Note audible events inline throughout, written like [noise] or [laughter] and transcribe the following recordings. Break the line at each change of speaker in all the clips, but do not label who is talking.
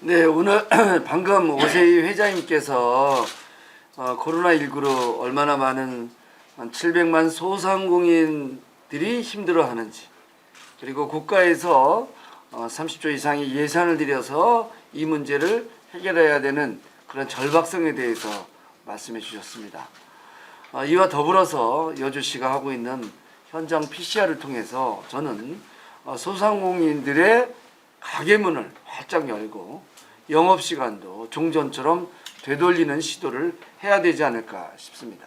네, 오늘 [clears throat] 방금 오세희 회장님께서 어, 코로나19로 얼마나 많은 한 700만 소상공인들이 힘들어하는지 그리고 국가에서 어, 30조 이상의 예산을 들여서 이 문제를 해결해야 되는 그런 절박성에 대해서 말씀해 주셨습니다. 어, 이와 더불어서 여주시가 하고 있는 현장 PCR을 통해서 저는 어, 소상공인들의 가게 문을 활짝 열고 영업 시간도 종전처럼 되돌리는 시도를 해야 되지 않을까 싶습니다.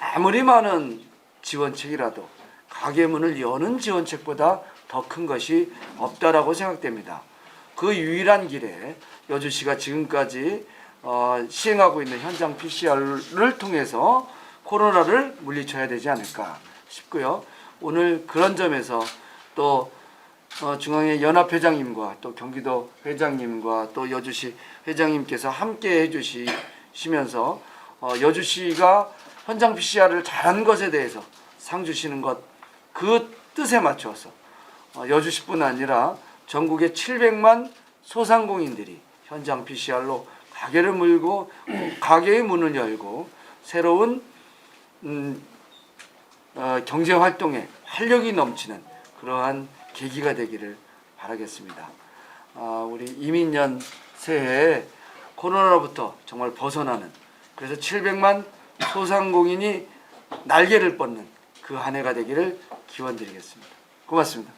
아무리 많은 지원책이라도 가게 문을 여는 지원책보다 더 큰 것이 없다라고 생각됩니다. 그 유일한 길에 여주시가 지금까지 어, 시행하고 있는 현장 PCR을 통해서 코로나를 물리쳐야 되지 않을까 싶고요. 오늘 그런 점에서 또 어, 중앙의 연합회장님과 또 경기도 회장님과 또 여주시 회장님께서 함께 해주시면서 어, 여주시가 현장 PCR을 잘한 것에 대해서 상 주시는 것 그 뜻에 맞춰서 어, 여주시뿐 아니라 전국의 700만 소상공인들이 현장 PCR로 가게를 물고 가게의 문을 열고 새로운 음, 어, 경제 활동에 활력이 넘치는 그러한 계기가 되기를 바라겠습니다. 아, 우리 이민년 새해에 코로나로부터 정말 벗어나는 그래서 700만 소상공인이 날개를 뻗는 그 한 해가 되기를 기원드리겠습니다. 고맙습니다.